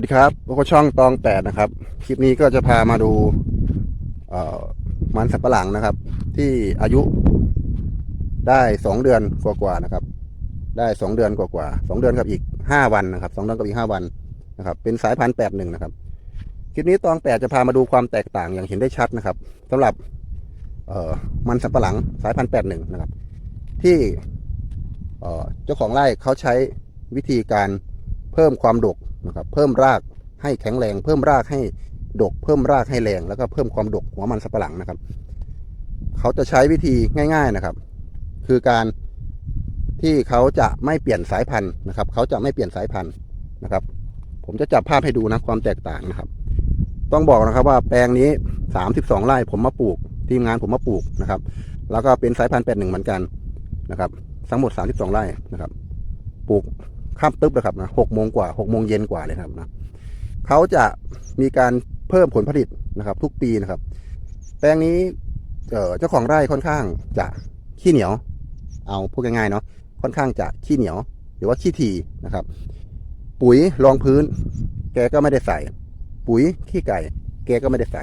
สวัสดีครับพวกช่องตองแปดนะครับ คลิปนี้ก็จะพามาดูมันสับปะหลังนะครับ ที่อายุได้สองเดือนกว่าๆนะครับ ได้สองเดือนกว่าๆสองเดือนกับอีกห้าวันนะครับสองเดือนกับอีกห้าวันนะครับ เป็นสายพันธุ์แปดหนึ่งนะครับ คลิปนี้ตองแปดจะพามาดูความแตกต่างอย่างเห็นได้ชัดนะครับสำหรับเอมันสับปะหลังสายพันธุ์แปดหนึ่งนะครับ ที่เจ้าของไร่เขาใช้วิธีการเพิ่มความดก นะครับเพิ่มรากให้แข็งแรง เพิ่มรากให้ดก เพิ่มรากให้แรง แล้วก็เพิ่มความดกหัวมันสับปะหลังนะครับ เขาจะใช้วิธีง่าย ๆนะครับ คือการที่เขาจะไม่เปลี่ยนสายพันธุ์นะครับ เขาจะไม่เปลี่ยนสายพันธุ์นะครับ ผมจะจับภาพให้ดูนะความแตกต่างนะครับ ต้องบอกนะครับว่าแปลงนี้ 32 ไร่ผมมาปลูก ทีมงานผมมาปลูกนะครับ แล้วก็เป็นสายพันธุ์81เหมือนกันนะครับ ทั้งหมด 32 ไร่นะครับ ปลูก ข้ามตึ๊บเลยครับนะหกโมงกว่าหกโมงเย็นกว่าเลยครับนะเขาจะมีการเพิ่มผลผลิตนะครับ ทุกปีนะครับ แปลงนี้เออเจ้าของไร่ค่อนข้างจะขี้เหนียว เอาพูดง่ายๆเนาะค่อนข้างจะขี้เหนียว หรือว่าขี้ทีนะครับ ปุ๋ยรองพื้น แกก็ไม่ได้ใส่ ปุ๋ยขี้ไก่ แกก็ไม่ได้ใส่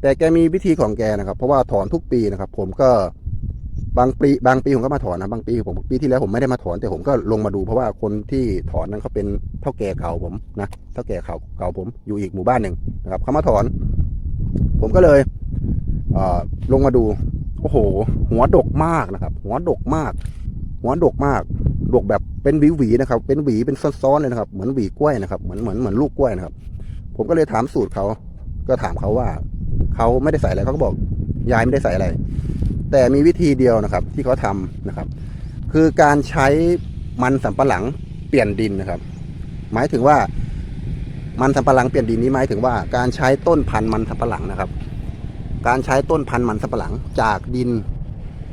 แต่แกมีวิธีของแกนะครับ เพราะว่าถอนทุกปีนะครับ ผมก็ บางปีบางปีผมก็มาถอนนะบางปีผมปีที่แล้วผมไม่ได้มาถอน แต่ผมก็ลงมาดูเพราะว่าคนที่ถอนนั้นเขาเป็นเท่าแก่เก่าผมนะเท่าแก่เก่าเก่าผมอยู่อีกหมู่บ้านหนึ่งนะครับเขามาถอน ผมก็เลยเอลงมาดูโอ้โห หัวดกมากนะครับ หัวดกมาก หัวดกมากดกแบบเป็นหวีหวีนะครับ เป็นหวีเป็นซ้อนๆเลยนะครับ เหมือนหวีกล้วยนะครับ เหมือนเหมือนเหมือนลูกกล้วยนะครับ ผมก็เลยถามสูตรเขาก็ถามเขาว่าเขาไม่ได้ใส่อะไรเขาก็บอกยายไม่ได้ใส่อะไร แต่มีวิธีเดียวนะครับที่เขาทำนะครับ คือการใช้มันสำปะหลังเปลี่ยนดินนะครับ หมายถึงว่ามันสำปะหลังเปลี่ยนดินนี้หมายถึงว่าการใช้ต้นพันธุ์มันสำปะหลังนะครับ การใช้ต้นพันธุ์มันสำปะหลังจากดิน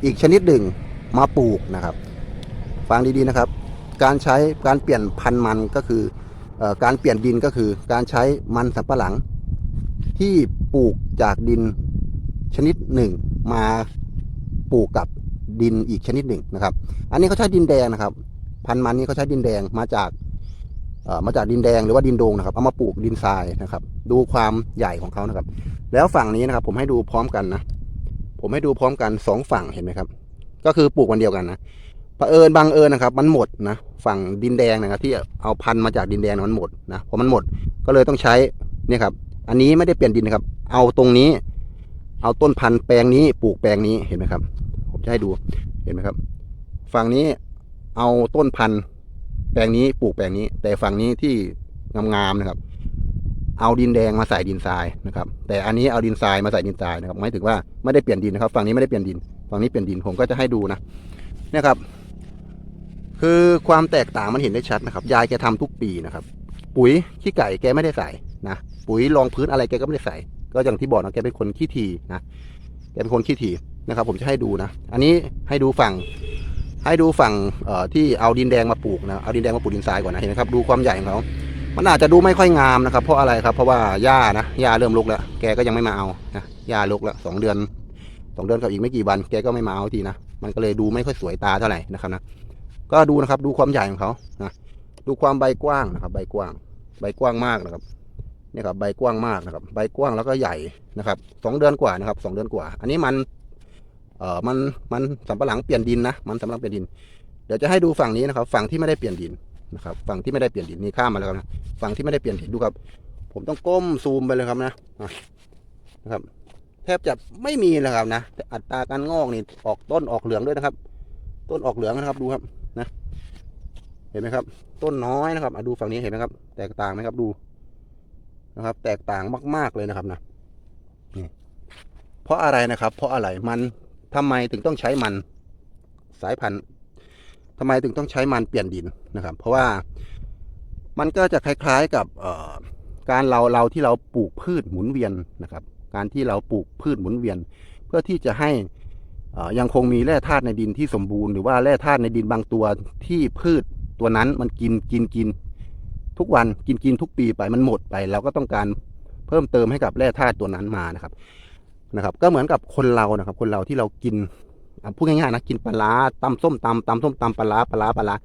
อีกชนิดหนึ่งมาปลูกนะครับ ฟังดีๆนะครับ การใช้การเปลี่ยนพันธุ์มันก็คืออการเปลี่ยนดินก็คือ การใช้มันสำปะหลังที่ปลูกจากดินชนิดหนึ่งมา ปลูกกับดินอีกชนิดหนึ่งนะครับ อันนี้เขาใช้ดินแดงนะครับ พันธุ์มันนี้เขาใช้ดินแดงมาจากเอ่อมาจากดินแดงหรือว่าดินโดงนะครับ เอามาปลูกดินทรายนะครับ ดูความใหญ่ของเขานะครับ แล้วฝั่งนี้นะครับ ผมให้ดูพร้อมกันนะ ผมให้ดูพร้อมกันสองฝั่งเห็นไหมครับ ก็คือปลูกวันเดียวกันนะเผอิญบังเอิญนะครับ มันหมดนะ ฝั่งดินแดงนะครับ ที่เอาพันธุ์มาจากดินแดงมันหมดนะพอมันหมดก็เลยต้องใช้เนี่ยครับ อันนี้ไม่ได้เปลี่ยนดินนะครับ เอาตรงนี้ เอาต้นพันธุ์แปลงนี้ปลูกแปลงนี้เห็นไหมครับ ผมจะให้ดูเห็นไหมครับ ฝั่งนี้เอาต้นพันธุ์แปลงนี้ปลูกแปลงนี้ แต่ฝั่งนี้ที่งามๆนะครับ เอาดินแดงมาใส่ดินทรายนะครับ แต่อันนี้เอาดินทรายมาใส่ดินทรายนะครับหมายถึงว่าไม่ได้เปลี่ยนดินนะครับ ฝั่งนี้ไม่ได้เปลี่ยนดิน ฝั่งนี้เปลี่ยนดินผมก็จะให้ดูนะเนี่ยครับ คือความแตกต่างมันเห็นได้ชัดนะครับ ยายแกทำทุกปีนะครับ ปุ๋ยขี้ไก่แกไม่ได้ใส่นะปุ๋ยรองพื้นอะไรแกก็ไม่ได้ใส่ ก็อย่างที่บอกนะแกเป็นคนขี้ทีนะแกเป็นคนขี้ทีนะครับ ผมจะให้ดูนะ อันนี้ให้ดูฝั่ง ให้ดูฝั่งเอ่อที่เอาดินแดงมาปลูกนะเอาดินแดงมาปลูกดินทรายก่อนนะเห็นไหมครับดูความใหญ่ของเขามันอาจจะดูไม่ค่อยงามนะครับ เพราะอะไรครับ เพราะว่าหญ้านะหญ้าเริ่มรกแล้ว แกก็ยังไม่มาเอานะหญ้ารกแล้วสองเดือนสองเดือนกับอีกไม่กี่วันแกก็ไม่มาเอาทีนะมันก็เลยดูไม่ค่อยสวยตาเท่าไหร่นะครับนะก็ดูนะครับดูความใหญ่ของเขานะดูความใบกว้างนะครับ ใบกว้าง ใบกว้างมากนะครับ นี่ครับใบกว้างมากนะครับ ใบกว้างแล้วก็ใหญ่นะครับสองเดือนกว่านะครับสองเดือนกว่า อันนี้มันเอ่อมันมันสำปะหลังเปลี่ยนดินนะมันสำปะหลังเปลี่ยนดิน เดี๋ยวจะให้ดูฝั่งนี้นะครับ ฝั่งที่ไม่ได้เปลี่ยนดินนะครับฝั่งที่ไม่ได้เปลี่ยนดินนี่ข้ามมาแล้วนะฝั่งที่ไม่ได้เปลี่ยนดินดูครับ ผมต้องก้มซูมไปเลยครับนะนะครับ แทบจะไม่มีเลยครับนะอัตราการงอกนี่ออกต้นออกเหลืองด้วยนะครับ ต้นออกเหลืองนะครับดูครับนะ เห็นไหมครับ ต้นน้อยนะครับอดูฝั่งนี้เห็นไหมครับ แตกต่างไหมครับดู นะครับ แตกต่างมาก ๆเลยนะครับนะนี่เพราะอะไรนะครับ เพราะอะไรมันทำไมถึงต้องใช้มันสายพันธุ์ทำไมถึงต้องใช้มันเปลี่ยนดินนะครับ เพราะว่ามันก็จะคล้าย ๆกับการเราเราที่เราปลูกพืชหมุนเวียนนะครับ การที่เราปลูกพืชหมุนเวียน เพื่อที่จะให้เอ่อยังคงมีแร่ธาตุในดินที่สมบูรณ์หรือว่าแร่ธาตุในดินบางตัวที่พืชตัวนั้นมันกินกินกิน ทุกวันกินกินทุกปีไปมันหมดไปเราก็ต้องการเพิ่มเติมให้กับแร่ธาตุตัวนั้นมานะครับนะครับ ก็เหมือนกับคนเรานะครับ คนเราที่เรากินพูดง่ายๆนะกินปลาร้าตำส้มตำตำส้มตำปลาร้าปลาร้าปลาร้า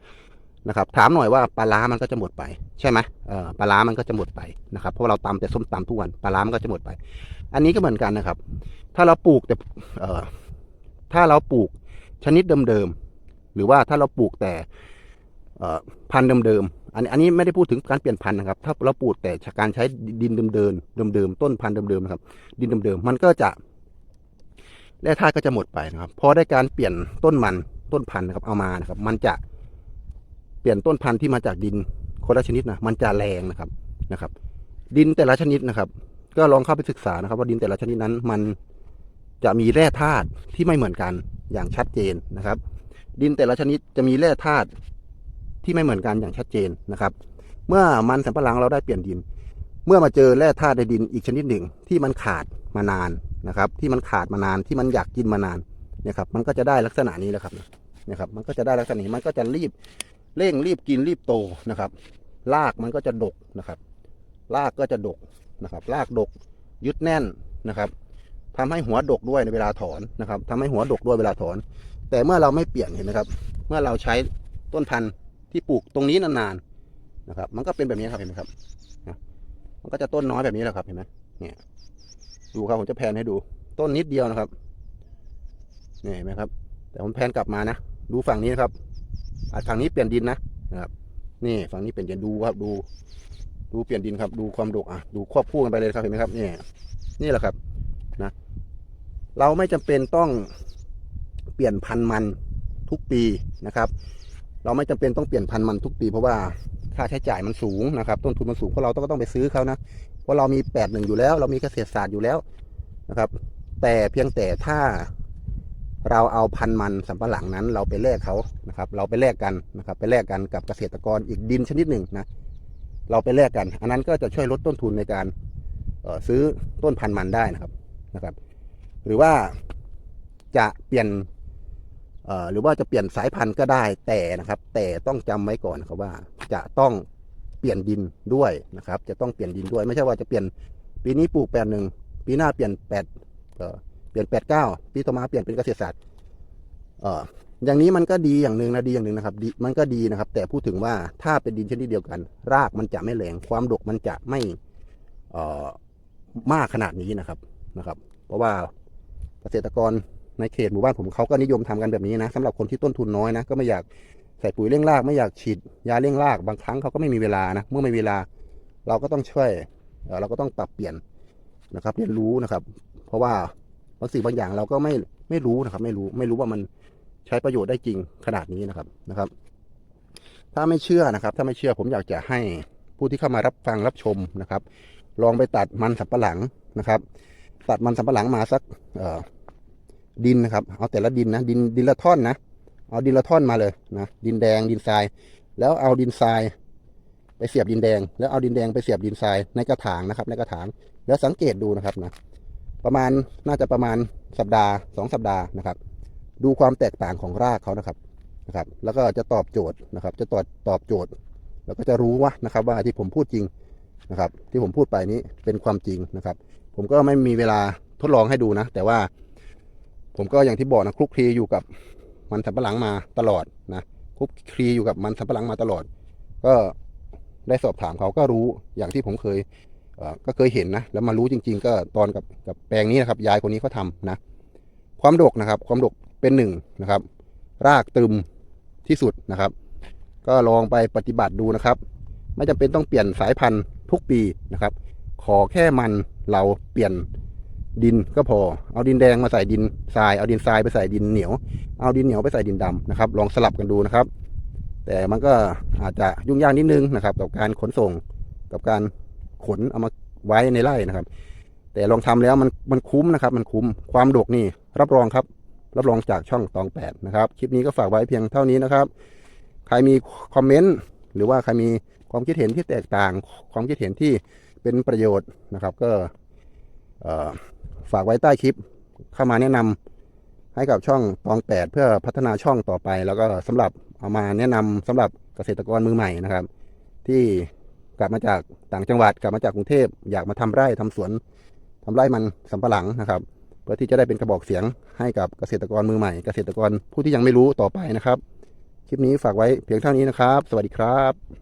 นะครับ ถามหน่อยว่าปลาร้ามันก็จะหมดไป ใช่ไหมเออปลาร้ามันก็จะหมดไปนะครับเพราะเราตำแต่ส้มตำทุกวันปลาร้ามันก็จะหมดไป อันนี้ก็เหมือนกันนะครับ ถ้าเราปลูกแต่เออถ้าเราปลูกชนิดเดิมๆหรือว่าถ้าเราปลูกแต่ พันธุ์เดิมๆอันนี้อันนี้ไม่ได้พูดถึงการเปลี่ยนพันธุ์นะครับ ถ้าเราปลูกแต่การใช้ดินเดิมๆเดิมๆต้นพันธุ์เดิมๆนะครับ ดินเดิมๆมันก็จะแร่ธาตุก็จะหมดไปนะครับพอได้การเปลี่ยนต้นมันต้นพันธุ์นะครับ เอามานะครับ มันจะเปลี่ยนต้นพันธุ์ที่มาจากดินคนละชนิดนะมันจะแรงนะครับนะครับ ดินแต่ละชนิดนะครับ ก็ลองเข้าไปศึกษานะครับ ว่าดินแต่ละชนิดนั้นมันจะมีแร่ธาตุที่ไม่เหมือนกันอย่างชัดเจนนะครับ ดินแต่ละชนิดจะมีแร่ธาตุ ที่ไม่เหมือนกันอย่างชัดเจนนะครับ เมื่อมันสำปะหลังเราได้เปลี่ยนดิน เมื่อมาเจอแร่ธาตุในดินอีกชนิดหนึ่งที่มันขาดมานานนะครับ ที่มันขาดมานานที่มันอยากกินมานานเนี่ยครับ มันก็จะได้ลักษณะนี้แหละครับเนี่ยครับ มันก็จะได้ลักษณะนี้มันก็จะรีบเร่งรีบกินรีบโตนะครับรากมันก็จะดกนะครับรากก็จะดกนะครับรากดกยึดแน่นนะครับทำให้หัวดกด้วยในเวลาถอนนะครับทำให้หัวดกด้วยเวลาถอน แต่เมื่อเราไม่เปลี่ยนเห็นไหมครับ เมื่อเราใช้ต้นพันธุ์ ที่ปลูกตรงนี้นานๆนะครับ มันก็เป็นแบบนี้ครับเห็นไหมครับมันก็จะต้นน้อยแบบนี้แหละครับเห็นไหมเนี่ย ดูครับผมจะแพนให้ดู ต้นนิดเดียวนะครับนี่เห็นไหมครับ แต่ผมแพนกลับมานะดูฝั่งนี้นะครับอะฝั่งนี้เปลี่ยนดินนะนะครับนี่ฝั่งนี้เปลี่ยนดินดูครับดู ดูเปลี่ยนดินครับ ดูความดกอะดูควบคู่กันไปเลยครับเห็นไหมครับนี่นี่แหละครับนะเราไม่จำเป็นต้องเปลี่ยนพันธุ์มันทุกปีนะครับ เราไม่จำเป็นต้องเปลี่ยนพันธุ์มันทุกปีเพราะว่าค่าใช้จ่ายมันสูงนะครับ ต้นทุนมันสูงเพราะเราต้องก็ต้องไปซื้อเขานะเพราะเรามีแปดหนึ่งอยู่แล้ว เรามีเกษตรศาสตร์อยู่แล้วนะครับ แต่เพียงแต่ถ้าเราเอาพันธุ์มันสำปะหลังนั้น เราไปแลกเขานะครับ เราไปแลกกันนะครับ ไปแลกกันกับเกษตรกรอีกดินชนิดหนึ่งนะเราไปแลกกัน อันนั้นก็จะช่วยลดต้นทุนในการเซื้อต้นพันธุ์มันได้นะครับนะครับ หรือว่าจะเปลี่ยน หรือว่าจะเปลี่ยนสายพันธุ์ก็ได้แต่นะครับ แต่ต้องจำไว้ก่อนนะครับว่า จะต้องเปลี่ยนดินด้วยนะครับ จะต้องเปลี่ยนดินด้วย ไม่ใช่ว่าจะเปลี่ยนปีนี้ปลูกแปดหนึ่งปีหน้าเปลี่ยนแปดเปลี่ยนแปดเก้าปีต่อมาเปลี่ยนเป็นเกษตรศาสตร์เอออย่างนี้มันก็ดีอย่างหนึ่งนะดีอย่างหนึ่งนะครับดีมันก็ดีนะครับ แต่พูดถึงว่าถ้าเป็นดินชนิดเดียวกัน รากมันจะไม่แรงความดกมันจะไม่เออมากขนาดนี้นะครับนะครับ เพราะว่าเกษตรกร ในเขตหมู่บ้านผมเขาก็นิยมทำกันแบบนี้นะสำหรับคนที่ต้นทุนน้อยนะก็ไม่อยากใส่ปุ๋ยเร่งรากไม่อยากฉีดยาเร่งรากบางครั้งเขาก็ไม่มีเวลานะเมื่อไม่มีเวลา เราก็ต้องช่วยเอ่อเราก็ต้องปรับเปลี่ยนนะครับเรียนรู้นะครับ เพราะว่าบางสิ่งบางอย่างเราก็ไม่ไม่รู้นะครับ ไม่รู้ไม่รู้ว่ามันใช้ประโยชน์ได้จริงขนาดนี้นะครับนะครับ ถ้าไม่เชื่อนะครับ ถ้าไม่เชื่อผมอยากจะให้ผู้ที่เข้ามารับฟังรับชมนะครับ ลองไปตัดมันสับปะหลังนะครับ ตัดมันสับปะหลังมาสักเอ่อ ดินนะครับ เอาแต่ละดินนะ ดินดินละท่อนนะ เอาดินละท่อนมาเลยนะ ดินแดงดินทราย แล้วเอาดินทรายไปเสียบดินแดง แล้วเอาดินแดงไปเสียบดินทรายในกระถางนะครับ ในกระถาง แล้วสังเกตดูนะครับนะ ประมาณน่าจะประมาณสัปดาห์สองสัปดาห์นะครับ ดูความแตกต่างของรากเขานะครับนะครับ แล้วก็จะตอบโจทย์นะครับ จะตอบตอบโจทย์ แล้วก็จะรู้ว่านะครับ ว่าที่ผมพูดจริงนะครับ ที่ผมพูดไปนี้เป็นความจริงนะครับ ผมก็ไม่มีเวลาทดลองให้ดูนะ แต่ว่า ผมก็อย่างที่บอกนะคลุกคลีอยู่กับมันสำปะหลังมาตลอดนะคลุกคลีอยู่กับมันสำปะหลังมาตลอด ก็ได้สอบถามเขาก็รู้อย่างที่ผมเคยเก็เคยเห็นนะแล้วมารู้จริง ๆ ก็ตอนกับกับแปลงนี้นะครับยายคนนี้เขาทำนะ ความดกนะครับ ความดกเป็นหนึ่งนะครับ รากตึมที่สุดนะครับ ก็ลองไปปฏิบัติดูนะครับ ไม่จำเป็นต้องเปลี่ยนสายพันธุ์ทุกปีนะครับ ขอแค่มันเราเปลี่ยน ดินก็พอ เอาดินแดงมาใส่ดินทราย เอาดินทรายไปใส่ดินเหนียว เอาดินเหนียวไปใส่ดินดำนะครับ ลองสลับกันดูนะครับ แต่มันก็อาจจะยุ่งยากนิดนึงนะครับ กับการขนส่ง กับการขนเอามาไว้ในไร่นะครับ แต่ลองทำแล้วมันมันคุ้มนะครับ มันคุ้ม ความดกนี่รับรองครับ รับรองจากช่องตองแปดนะครับ คลิปนี้ก็ฝากไว้เพียงเท่านี้นะครับ ใครมีคอมเมนต์หรือว่าใครมีความคิดเห็นที่แตกต่าง ความคิดเห็นที่เป็นประโยชน์นะครับ ก็เอ่อ ฝากไว้ใต้คลิปเข้ามาแนะนำให้กับช่องตองแปดเพื่อพัฒนาช่องต่อไป แล้วก็สำหรับเอามาแนะนำสำหรับเกษตรกรมือใหม่นะครับ ที่กลับมาจากต่างจังหวัดกลับมาจากกรุงเทพอยากมาทำไร่ทำสวนทำไร่มันสำปะหลังนะครับ เพื่อที่จะได้เป็นกระบอกเสียงให้กับเกษตรกรมือใหม่ เกษตรกรผู้ที่ยังไม่รู้ต่อไปนะครับ คลิปนี้ฝากไว้เพียงเท่านี้นะครับ สวัสดีครับ